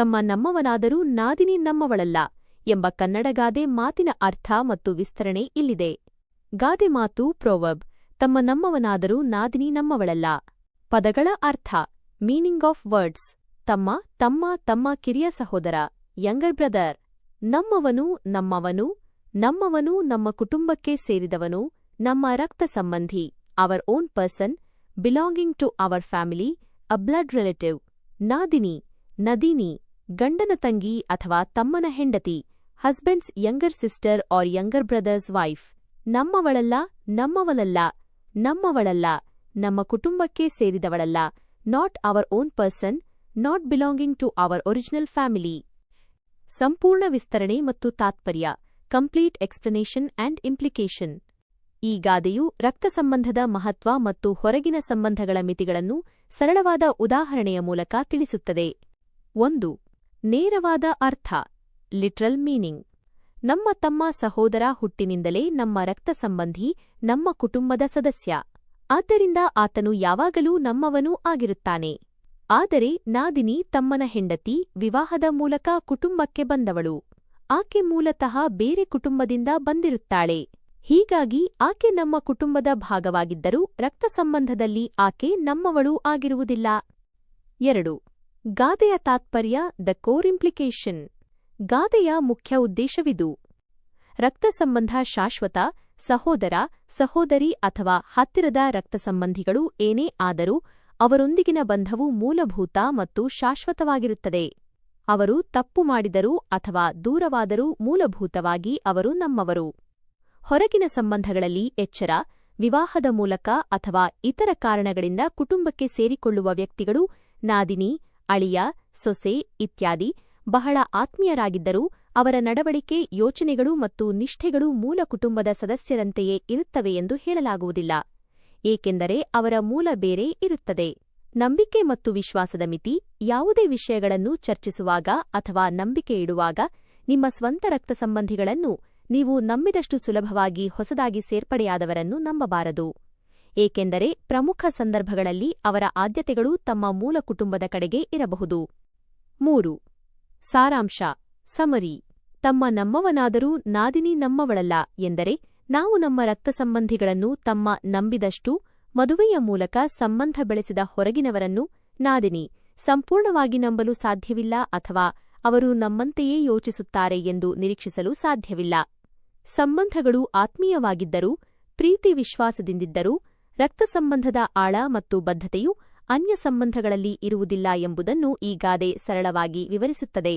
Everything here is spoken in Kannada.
ತಮ್ಮ ನಮ್ಮವನಾದರೂ ನಾದಿನಿ ನಮ್ಮವಳಲ್ಲ ಎಂಬ ಕನ್ನಡಗಾದೆ ಮಾತಿನ ಅರ್ಥ ಮತ್ತು ವಿಸ್ತರಣೆ ಇಲ್ಲಿದೆ. ಗಾದೆ ಮಾತು, ಪ್ರೋವಬ್, ತಮ್ಮ ನಮ್ಮವನಾದರೂ ನಾದಿನಿ ನಮ್ಮವಳಲ್ಲ. ಪದಗಳ ಅರ್ಥ, ಮೀನಿಂಗ್ ಆಫ್ ವರ್ಡ್ಸ್, ತಮ್ಮ ತಮ್ಮ ತಮ್ಮ ಕಿರಿಯ ಸಹೋದರ, ಯಂಗರ್ ಬ್ರದರ್, ನಮ್ಮವನು ನಮ್ಮವನು ನಮ್ಮವನು ನಮ್ಮ ಕುಟುಂಬಕ್ಕೆ ಸೇರಿದವನು, ನಮ್ಮ ರಕ್ತ ಸಂಬಂಧಿ our own person belonging to our family a blood relative ನಾದಿನಿ, ನದಿನಿ ಗಂಡನ ತಂಗಿ ಅಥವಾ ತಮ್ಮನ ಹೆಂಡತಿ, husband's younger sister or younger brother's wife. ನಮ್ಮವಳಲ್ಲ ನಮ್ಮವಳಲ್ಲ ನಮ್ಮವಳಲ್ಲ, ನಮ್ಮ ಕುಟುಂಬಕ್ಕೆ ಸೇರಿದವಳಲ್ಲ, not our own person, not belonging to our original family. ಸಂಪೂರ್ಣ ವಿಸ್ತರಣೆ ಮತ್ತು ತಾತ್ಪರ್ಯ, ಕಂಪ್ಲೀಟ್ ಎಕ್ಸ್ಪ್ಲನೇಷನ್ ಆಂಡ್ ಇಂಪ್ಲಿಕೇಶನ್ ಈ ಗಾದೆಯು ರಕ್ತ ಸಂಬಂಧದ ಮಹತ್ವ ಮತ್ತು ಹೊರಗಿನ ಸಂಬಂಧಗಳ ಮಿತಿಗಳನ್ನು ಸರಳವಾದ ಉದಾಹರಣೆಯ ಮೂಲಕ ತಿಳಿಸುತ್ತದೆ. ಒಂದು ನೇರವಾದ ಅರ್ಥ, ಲಿಟ್ರಲ್ ಮೀನಿಂಗ್. ನಮ್ಮ ತಮ್ಮ ಸಹೋದರ ಹುಟ್ಟಿನಿಂದಲೇ ನಮ್ಮ ರಕ್ತ ಸಂಬಂಧಿ, ನಮ್ಮ ಕುಟುಂಬದ ಸದಸ್ಯ. ಆದ್ದರಿಂದ ಆತನು ಯಾವಾಗಲೂ ನಮ್ಮವನೂ ಆಗಿರುತ್ತಾನೆ. ಆದರೆ ನಾದಿನಿ ತಮ್ಮನ ಹೆಂಡತಿ ವಿವಾಹದ ಮೂಲಕ ಕುಟುಂಬಕ್ಕೆ ಬಂದವಳು. ಆಕೆ ಮೂಲತಃ ಬೇರೆ ಕುಟುಂಬದಿಂದ ಬಂದಿರುತ್ತಾಳೆ. ಹೀಗಾಗಿ ಆಕೆ ನಮ್ಮ ಕುಟುಂಬದ ಭಾಗವಾಗಿದ್ದರೂ ರಕ್ತ ಸಂಬಂಧದಲ್ಲಿ ಆಕೆ ನಮ್ಮವಳೂ ಆಗಿರುವುದಿಲ್ಲ. ಎರಡು ಗಾದೆಯ ತಾತ್ಪರ್ಯ ದ ಕೋರ್ ಇಂಪ್ಲಿಕೇಶನ್ ಗಾದೆಯ ಮುಖ್ಯ ಉದ್ದೇಶವಿದು. ರಕ್ತ ಸಂಬಂಧ ಶಾಶ್ವತ, ಸಹೋದರ, ಸಹೋದರಿ ಅಥವಾ ಹತ್ತಿರದ ರಕ್ತ ಸಂಬಂಧಿಗಳು ಏನೇ ಆದರೂ ಅವರೊಂದಿಗಿನ ಬಂಧವು ಮೂಲಭೂತ ಮತ್ತು ಶಾಶ್ವತವಾಗಿರುತ್ತದೆ. ಅವರು ತಪ್ಪು ಮಾಡಿದರೂ ಅಥವಾ ದೂರವಾದರೂ ಮೂಲಭೂತವಾಗಿ ಅವರು ನಮ್ಮವರು. ಹೊರಗಿನ ಸಂಬಂಧಗಳಲ್ಲಿ ಎಚ್ಚರ, ವಿವಾಹದ ಮೂಲಕ ಅಥವಾ ಇತರ ಕಾರಣಗಳಿಂದ ಕುಟುಂಬಕ್ಕೆ ಸೇರಿಕೊಳ್ಳುವ ವ್ಯಕ್ತಿಗಳು ನಾದಿನಿ ಅಳಿಯ, ಸೊಸೆ ಇತ್ಯಾದಿ ಬಹಳ ಆತ್ಮೀಯರಾಗಿದ್ದರೂ ಅವರ ನಡವಳಿಕೆ, ಯೋಚನೆಗಳು ಮತ್ತು ನಿಷ್ಠೆಗಳು ಮೂಲ ಕುಟುಂಬದ ಸದಸ್ಯರಂತೆಯೇ ಇರುತ್ತವೆ ಎಂದು ಹೇಳಲಾಗುವುದಿಲ್ಲ. ಏಕೆಂದರೆ ಅವರ ಮೂಲ ಬೇರೆ ಇರುತ್ತದೆ. ನಂಬಿಕೆ ಮತ್ತು ವಿಶ್ವಾಸದ ಮಿತಿ ಯಾವುದೇ ವಿಷಯಗಳನ್ನು ಚರ್ಚಿಸುವಾಗ ಅಥವಾ ನಂಬಿಕೆ ಇಡುವಾಗ ನಿಮ್ಮ ಸ್ವಂತ ರಕ್ತ ಸಂಬಂಧಿಗಳನ್ನು ನೀವು ನಂಬಿದಷ್ಟು ಸುಲಭವಾಗಿ ಹೊಸದಾಗಿ ಸೇರ್ಪಡೆಯಾದವರನ್ನು ನಂಬಬಾರದು. ಏಕೆಂದರೆ ಪ್ರಮುಖ ಸಂದರ್ಭಗಳಲ್ಲಿ ಅವರ ಆದ್ಯತೆಗಳು ತಮ್ಮ ಮೂಲ ಕುಟುಂಬದ ಕಡೆಗೆ ಇರಬಹುದು. ಮೂರು. ಸಾರಾಂಶ. ಸಮರಿ. ತಮ್ಮ ನಮ್ಮವನಾದರೂ ನಾದಿನಿ ನಮ್ಮವಳಲ್ಲ ಎಂದರೆ ನಾವು ನಮ್ಮ ರಕ್ತ ಸಂಬಂಧಿಗಳನ್ನು ತಮ್ಮ ನಂಬಿದಷ್ಟು ಮದುವೆಯ ಮೂಲಕ ಸಂಬಂಧ ಬೆಳೆಸಿದ ಹೊರಗಿನವರನ್ನು ನಾದಿನಿ ಸಂಪೂರ್ಣವಾಗಿ ನಂಬಲು ಸಾಧ್ಯವಿಲ್ಲ ಅಥವಾ ಅವರು ನಮ್ಮಂತೆಯೇ ಯೋಚಿಸುತ್ತಾರೆ ಎಂದು ನಿರೀಕ್ಷಿಸಲು ಸಾಧ್ಯವಿಲ್ಲ. ಸಂಬಂಧಗಳು ಆತ್ಮೀಯವಾಗಿದ್ದರೂ, ಪ್ರೀತಿ ವಿಶ್ವಾಸದಿಂದಿದ್ದರೂ ರಕ್ತ ಸಂಬಂಧದ ಆಳ ಮತ್ತು ಬದ್ಧತೆಯು ಅನ್ಯ ಸಂಬಂಧಗಳಲ್ಲಿ ಇರುವುದಿಲ್ಲ ಎಂಬುದನ್ನು ಈ ಗಾದೆ ಸರಳವಾಗಿ ವಿವರಿಸುತ್ತದೆ.